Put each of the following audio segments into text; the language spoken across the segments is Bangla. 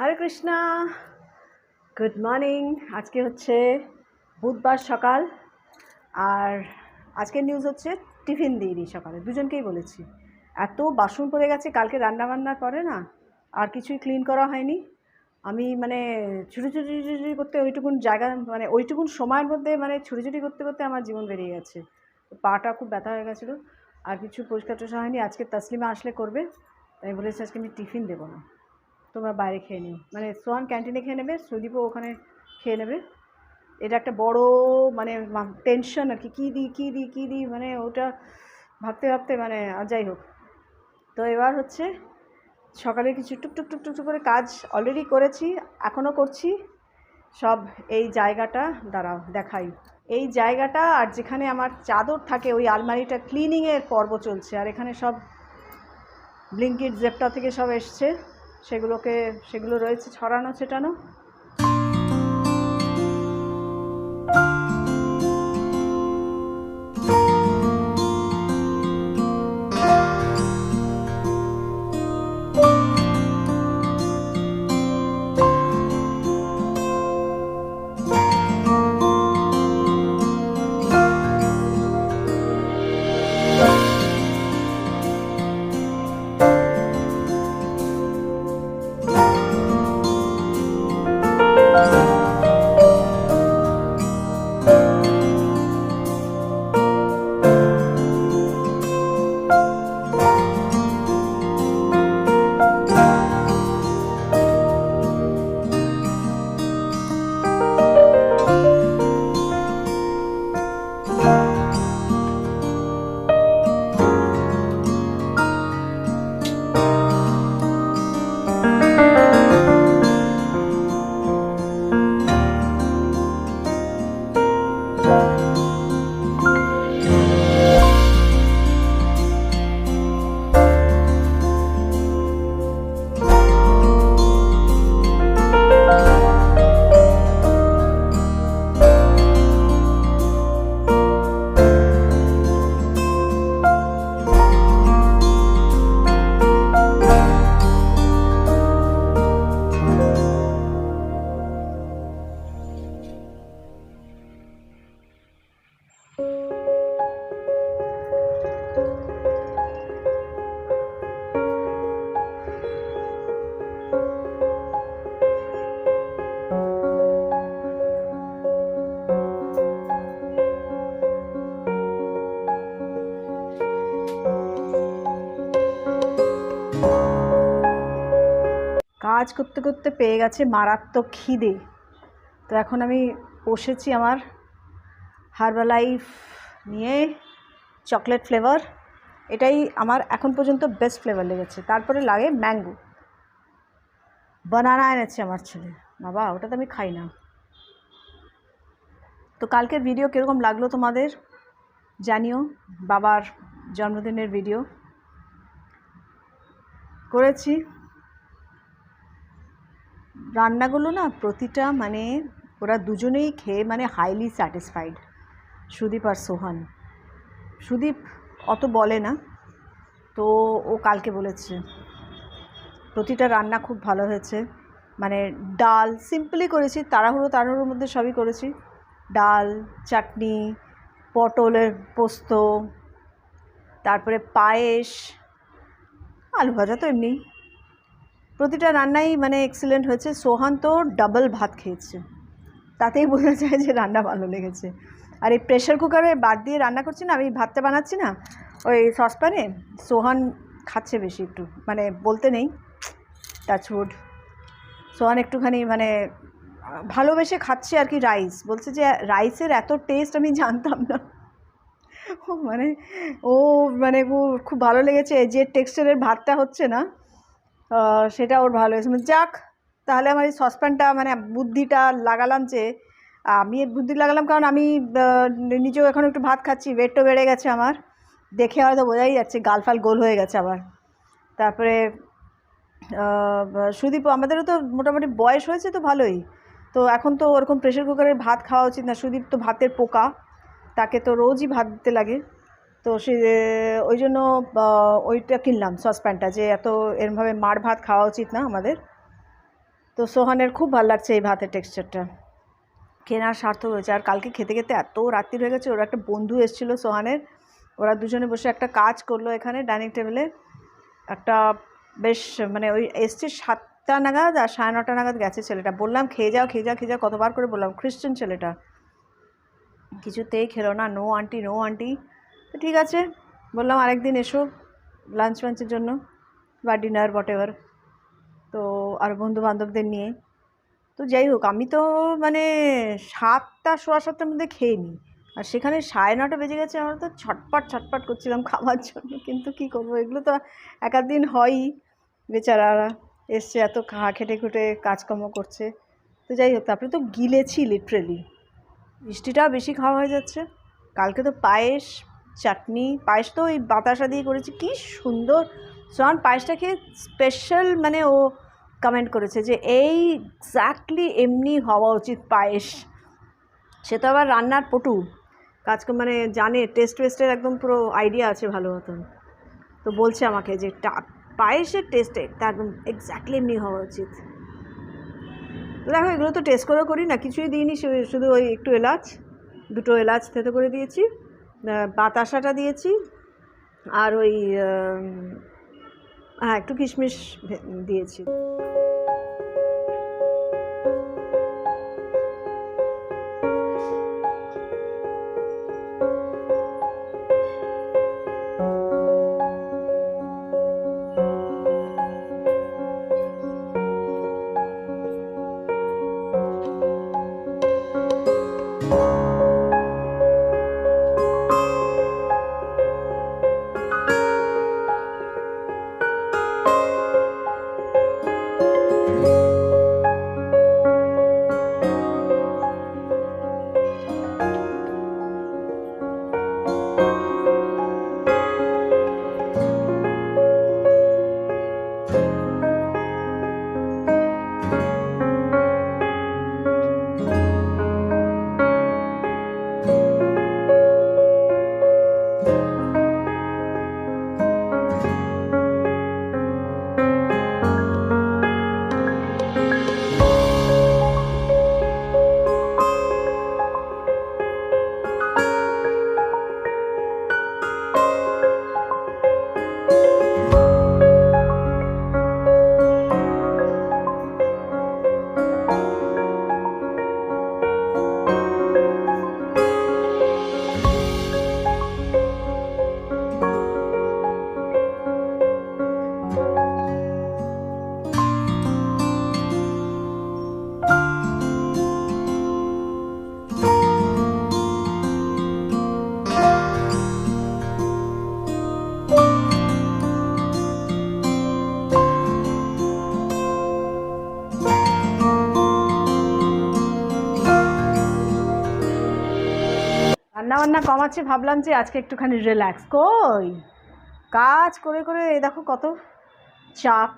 হরে কৃষ্ণা। গুড মর্নিং আজকে হচ্ছে বুধবার সকাল। আর আজকের নিউজ হচ্ছে টিফিন দিইনি সকালে। দুজনকেই বলেছি। এত বাসন পড়ে গেছে, কালকে রান্নাবান্নার পরে না আর কিছুই ক্লিন করা হয়নি। আমি মানে ছুটি ছুটি করতে ওইটুকুন জায়গা মানে ওইটুকুন সময়ের মধ্যে মানে ছুটি করতে করতে আমার জীবন বেরিয়ে গেছে। পাটা খুব ব্যথা হয়ে গেছিল। আর কিছু পরিষ্কার টরিষ্কার হয়নি। আজকে তসলিমা আসলে করবে। তাই বলেছি আজকে আমি টিফিন দেবো না। তোমরা বাইরে খেয়ে নিও। মানে সোহান ক্যান্টিনে খেয়ে নেবে, সুদীপও ওখানে খেয়ে নেবে। এটা একটা বড় মানে টেনশন আর কি। কী দিই কী দিই কী দিই মানে ওটা ভাবতে ভাবতে মানে যাই হোক। তো এবার হচ্ছে সকালে কিছু টুক টুক টুক টুক টুক করে কাজ অলরেডি করেছি, এখনও করছি। সব এই জায়গাটা, দাঁড়াও, দেখাই। এই জায়গাটা আর যেখানে আমার চাদর থাকে, ওই আলমারিটা ক্লিনিংয়ের পর্ব চলছে। আর এখানে সব ব্লিঙ্কিট জেপটা থেকে সব এসছে। সেগুলোকে সেগুলো রয়েছে ছড়ানো ছেটানো। করতে করতে পেয়ে গেছে মারাত্মক খিদে। তো এখন আমি বসেছি আমার হার্বালাইফ নিয়ে চকলেট ফ্লেভার এটাই আমার এখন পর্যন্ত বেস্ট ফ্লেভার লেগেছে। তারপরে লাগে ম্যাঙ্গো বানানা এনেছে আমার ছেলে। বাবা ওটা তো আমি খাই না। তো কালকের ভিডিও কীরকম লাগল তোমাদের জানিও। বাবার জন্মদিনের ভিডিও করেছি। রান্নাগুলো না প্রতিটা মানে ওরা দুজনেই খেয়ে মানে হাইলি স্যাটিসফাইড সুদীপ আর সোহান। সুদীপ অত বলে না, তো ও কালকে বলেছে, প্রতিটা রান্না খুব ভালো হয়েছে। মানে ডাল সিম্পলি করেছি, তাড়াহুড়ো তাড়াহুড়োর মধ্যে সবই করেছি। ডাল, চাটনি, পটলের পোস্ত, তারপরে পায়েস, আলু ভাজা তো এমনি। প্রতিটা রান্নাই মানে এক্সিলেন্ট হয়েছে। সোহান তো ডাবল ভাত খেয়েছে। তাতেই বোঝা যায় যে রান্না ভালো লেগেছে। আর এই প্রেশার কুকারে বাদ দিয়ে রান্না করছি না, আমি ভাতটা বানাচ্ছি না, ওই সসপ্যানে সোহান খাচ্ছে বেশি একটু। মানে বলতে নেই টাচউড সোহান একটুখানি মানে ভালোবেসে খাচ্ছে আর কি রাইস বলছে যে রাইসের এত টেস্ট আমি জানতাম না। ও মানে ও মানে খুব ভালো লেগেছে যে টেক্সচারের ভাতটা হচ্ছে না। সেটা ওর ভালো হয়েছে। মানে যাক, তাহলে আমার এই সসপ্যানটা মানে বুদ্ধিটা লাগালাম যে, আমি এর বুদ্ধি লাগালাম কারণ আমি নিজেও এখন একটু ভাত খাচ্ছি ওয়েটও বেড়ে গেছে আমার। দেখে হয়তো বোঝাই যাচ্ছে গালফাল গোল হয়ে গেছে আবার। তারপরে সুদীপ, আমাদেরও তো মোটামুটি বয়স হয়েছে তো ভালোই। তো এখন তো ওরকম প্রেশার কুকারের ভাত খাওয়া উচিত না। সুদীপ তো ভাতের পোকা, তাকে তো রোজই ভাত দিতে লাগে। তো সে, ওই জন্য ওইটা কিনলাম সসপ্যানটা যে এত এরমভাবে মার ভাত খাওয়া উচিত না আমাদের। তো সোহানের খুব ভালো লাগছে এই ভাতের টেক্সচারটা কেনার সার্থক হয়েছে। আর কালকে খেতে খেতে এত রাত্রি হয়ে গেছে, ওরা একটা বন্ধু এসেছিল সোহানের। ওরা দুজনে বসে একটা কাজ করল এখানে ডাইনিং টেবিলে। একটা বেশ মানে ওই এসছে সাতটা নাগাদ আর সাড়ে নটা নাগাদ গেছে ছেলেটা। বললাম, খেয়ে যাও খেয়ে যাও খেয়ে যাও। কতবার করে বললাম খ্রিশ্চান ছেলেটা। কিছুতেই খেলো না। নো আন্টি নো আন্টি তো ঠিক আছে, বললাম আরেকদিন এসো লাঞ্চ ফাঞ্চের জন্য, বা ডিনার হোয়াট এভার তো আর বন্ধু বান্ধবদের নিয়ে। তো যাই হোক, আমি তো মানে সাতটা, সোয়া সাতটার মধ্যে খেয়ে নিই। আর সেখানে সাড়ে নটা বেজে গেছে, আমরা তো ছটপট ছটপট করছিলাম খাওয়ার জন্য, কিন্তু কি করব, এগুলো তো এক দিন হয়ই। বেচারারা এসছে, এত খা, খেটে খুঁটে কাজকর্ম করছে। তো যাই হোক, তারপরে তো গিলেছি লিটারেলি মিষ্টিটাও বেশি খাওয়া হয়ে যাচ্ছে। কালকে তো পায়েস চাটনি, পায়েস তো ওই বাতাসা দিয়ে করেছি। কি সুন্দর। সোহান পায়েসটা খেয়ে স্পেশাল মানে ও কমেন্ট করেছে যে, এই এক্স্যাক্টলি এমনি হওয়া উচিত পায়েস। সে তো আবার রান্নার পটু। কাজ মানে জানে টেস্ট ওয়েস্টের একদম পুরো আইডিয়া আছে ভালো মতন। তো বলছে আমাকে যে পায়েসের টেস্টে তা একদম এক্স্যাক্টলি এমনি হওয়া উচিত। দেখো, এগুলো তো টেস্ট করেও করি না, কিছুই দিইনি শুধু ওই একটু এলাচ, দুটো এলাচ থেতে করে দিয়েছি। বাতাসাটা দিয়েছি আর ওই হ্যাঁ একটু কিশমিশ দিয়েছি। বান্না কমাচ্ছি ভাবলাম যে আজকে একটুখানি রিল্যাক্স কই? কাজ করে করে, এই দেখো কত চাপ।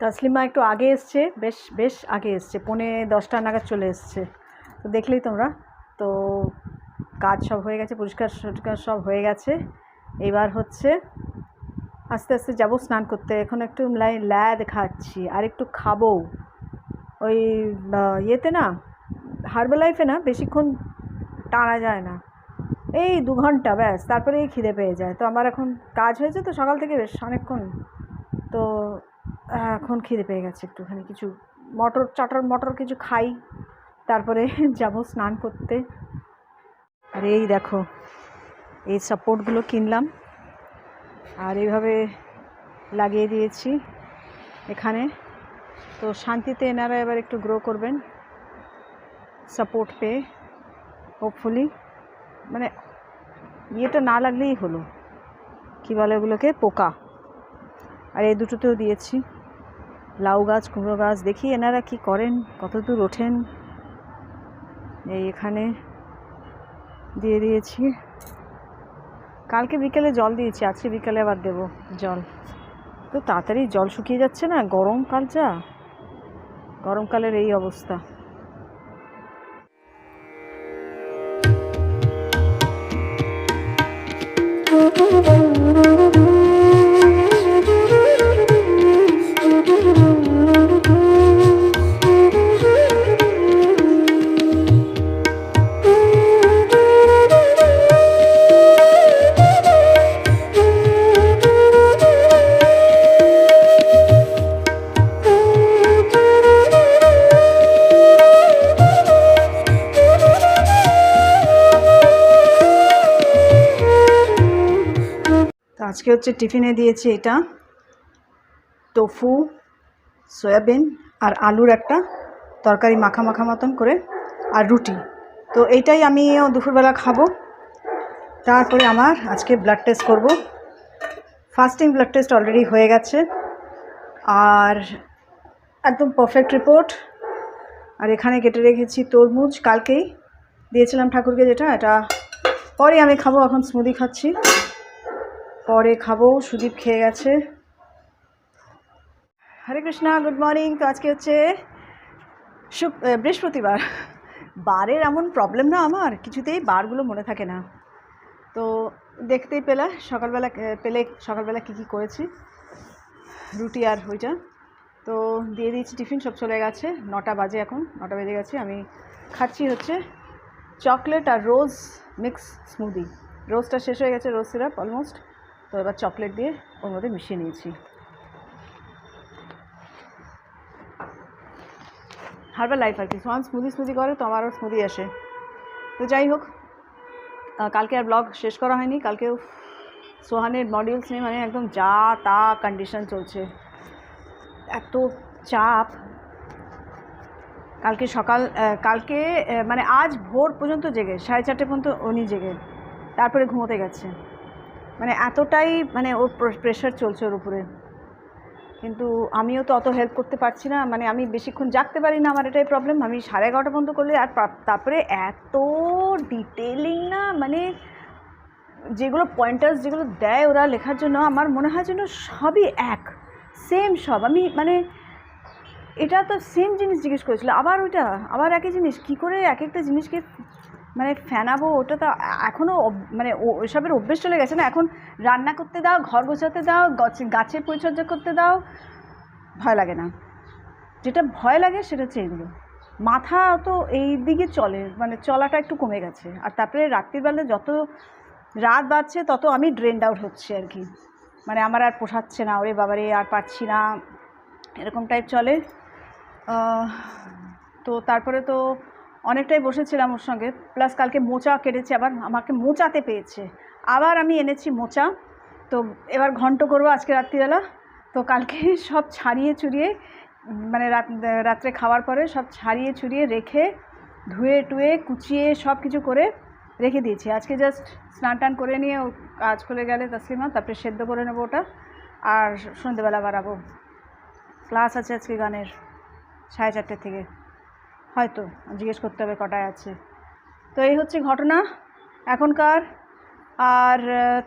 তাসলিমা একটু আগে এসছে, বেশ বেশ আগে এসছে, পৌনে দশটা নাগাদ চলে এসছে। তো দেখলেই তোমরা। তো কাজ সব হয়ে গেছে পরিষ্কার সব হয়ে গেছে। এবার হচ্ছে আস্তে আস্তে যাব, স্নান করতে। এখন একটু ল্যাদ খাচ্ছি, আর একটু খাব। ওই ইয়েতে না, হার্বাল লাইফে না বেশিক্ষণ টানা যায় না। এই দু ঘণ্টা, ব্যাস, তারপরেই খিদে পেয়ে যায়। তো আমার এখন কাজ হয়েছে তো সকাল থেকে বেশ অনেকক্ষণ। তো এখন খিদে পেয়ে গেছে একটুখানি। কিছু মটর, চটর মটর কিছু খাই। তারপরে যাব স্নান করতে। আর এই দেখো এই সাপোর্টগুলো কিনলাম। আর এইভাবে লাগিয়ে দিয়েছি এখানে। তো শান্তিতে এনারা এবার একটু গ্রো করবেন। সাপোর্ট পেয়ে হোপফুলি মানে ইয়েটা না লাগলেই হলো। কী বলে ওগুলোকে? পোকা। আর এই দুটোতেও দিয়েছি। লাউ গাছ, কুমড়ো গাছ। দেখি এনারা কি করেন কত দূর ওঠেন। এই এখানে দিয়ে দিয়েছি। কালকে বিকেলে জল দিয়েছি, আজকে বিকেলে আবার দেব জল। তো তাড়াতাড়ি জল শুকিয়ে যাচ্ছে না গরমকাল যা। গরমকালের এই অবস্থা। আজকে হচ্ছে টিফিনে দিয়েছি এটা। টোফু, সয়াবিন আর আলুর একটা তরকারি মাখা মাখা মতন করে আর রুটি। তো এইটাই আমি দুপুরবেলা খাব। তারপরে আমার আজকে ব্লাড টেস্ট করব। ফাস্টিং ব্লাড টেস্ট অলরেডি হয়ে গেছে। আর একদম পারফেক্ট রিপোর্ট আর এখানে কেটে রেখেছি তরমুজ। কালকেই দিয়েছিলাম ঠাকুরকে যেটা, এটা পরে আমি খাব, এখন স্মুদি খাচ্ছি। পরে খাব, সুদীপ খেয়ে গেছে। হরে কৃষ্ণা গুড মর্নিং তো আজকে হচ্ছে শুক বৃহস্পতিবার। বারের এমন প্রবলেম না আমার? কিছুতেই বারগুলো মনে থাকে না। তো দেখতেই পেলা, সকালবেলা পেলে সকালবেলা কী কী করেছি? রুটি আর ওইটা। তো দিয়ে দিয়েছি টিফিন, সব চলে গেছে। নটা বাজে এখন, নটা বেজে গেছে। আমি খাচ্ছি হচ্ছে চকলেট আর রোজ মিক্স স্মুদি। রোজটা শেষ হয়ে গেছে, রোজ সিরাপ অলমোস্ট তো এবার চকলেট দিয়ে ওর মধ্যে মিশিয়ে নিয়েছি। হার্বাল লাইফ আর কি। সোহান স্মুদি স্মুদি করে, তো আমারও স্মুদি আসে। তো যাই হোক কালকে আর ব্লগ শেষ করা হয়নি। কালকেও সোহানের মডিউলস নিয়ে মানে একদম যা তা কন্ডিশন চলছে। এত চাপ। কালকে সকাল কালকে মানে আজ ভোর পর্যন্ত জেগে, সাড়ে চারটে পর্যন্ত উনি জেগে, তারপরে ঘুমোতে গেছে। মানে এতটাই মানে ওর প্রেশার চলছে ওর উপরে। কিন্তু আমিও তো অত হেল্প করতে পারছি না মানে আমি বেশিক্ষণ জাগতে পারি না আমার এটাই প্রবলেম আমি সাড়ে এগারোটা পর্যন্ত করলে আর তারপরে এত ডিটেলিং না মানে যেগুলো পয়েন্টার্স যেগুলো দেয় ওরা লেখার জন্য আমার মনে হয় যেন সবই এক সেম সব। আমি মানে এটা তো সেম জিনিস জিজ্ঞেস করেছিল। আবার ওইটা, আবার একই জিনিস। কি করে এক একটা জিনিসকে মানে ফেনাবো, ওটা তো এখনও মানে ও- ওইসবের অভ্যেস চলে গেছে না? এখন রান্না করতে দাও, ঘর গোছাতে দাও, গাছ- গাছের পরিচর্যা করতে দাও, ভয় লাগে না। যেটা ভয় লাগে সেটা হচ্ছে এইগুলো। মাথা তো এই দিকে চলে মানে চলাটা একটু কমে গেছে। আর তারপরে রাত্রিবেলা যত রাত বাড়ছে, তত আমি ড্রেন্ড আউট হচ্ছে আর কি। মানে আমার আর পোষাচ্ছে না, ওরে বাবারে, আর পারছি না। এরকম টাইপ চলে। তো তারপরে তো অনেকটাই বসেছিলাম ওর সঙ্গে প্লাস কালকে মোচা কেটেছে আবার, আমাকে মোচাতে পেয়েছে। আবার আমি এনেছি মোচা, তো এবার ঘন্ট করব আজকে রাত্রিবেলা। তো কালকে সব ছাড়িয়ে চুরিয়ে মানে রাত, রাত্রে খাওয়ার পরে সব ছাড়িয়ে চুরিয়ে রেখে, ধুয়ে টুয়ে, কুচিয়ে সব কিছু করে রেখে দিয়েছি। আজকে জাস্ট স্নান টান করে নিয়ে কাজ করে গেলে তাসলিমা, তারপরে সেদ্ধ করে নেব ওটা। আর সন্ধ্যেবেলা বাড়াবো ক্লাস আছে আজকে গানের, সাড়ে চারটে থেকে। হয়তো জিজ্ঞেস করতে হবে কটায় আছে। তো এই হচ্ছে ঘটনা এখনকার। আর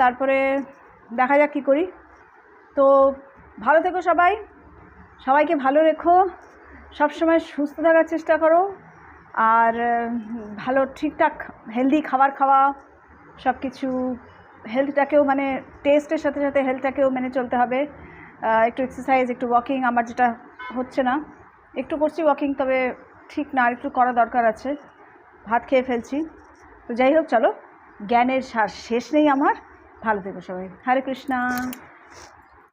তারপরে দেখা যাক কী করি। তো ভালো থেকো সবাই। সবাইকে ভালো রেখো। সবসময় সুস্থ থাকার চেষ্টা করো। আর ভালো ঠিকঠাক হেলদি খাবার খাওয়া সব কিছু হেলথটাকেও মানে টেস্টের সাথে সাথে হেলথটাকেও মেনে চলতে হবে। একটু এক্সারসাইজ একটু ওয়াকিং আমার যেটা হচ্ছে না। একটু করছি ওয়াকিং তবে ঠিক না আর একটু করা দরকার আছে। ভাত খেয়ে ফেলছি। তো যাই হোক, চলো। জ্ঞানের সার শেষ নেই আমার। ভালো থেকো সবাই। হরে কৃষ্ণা।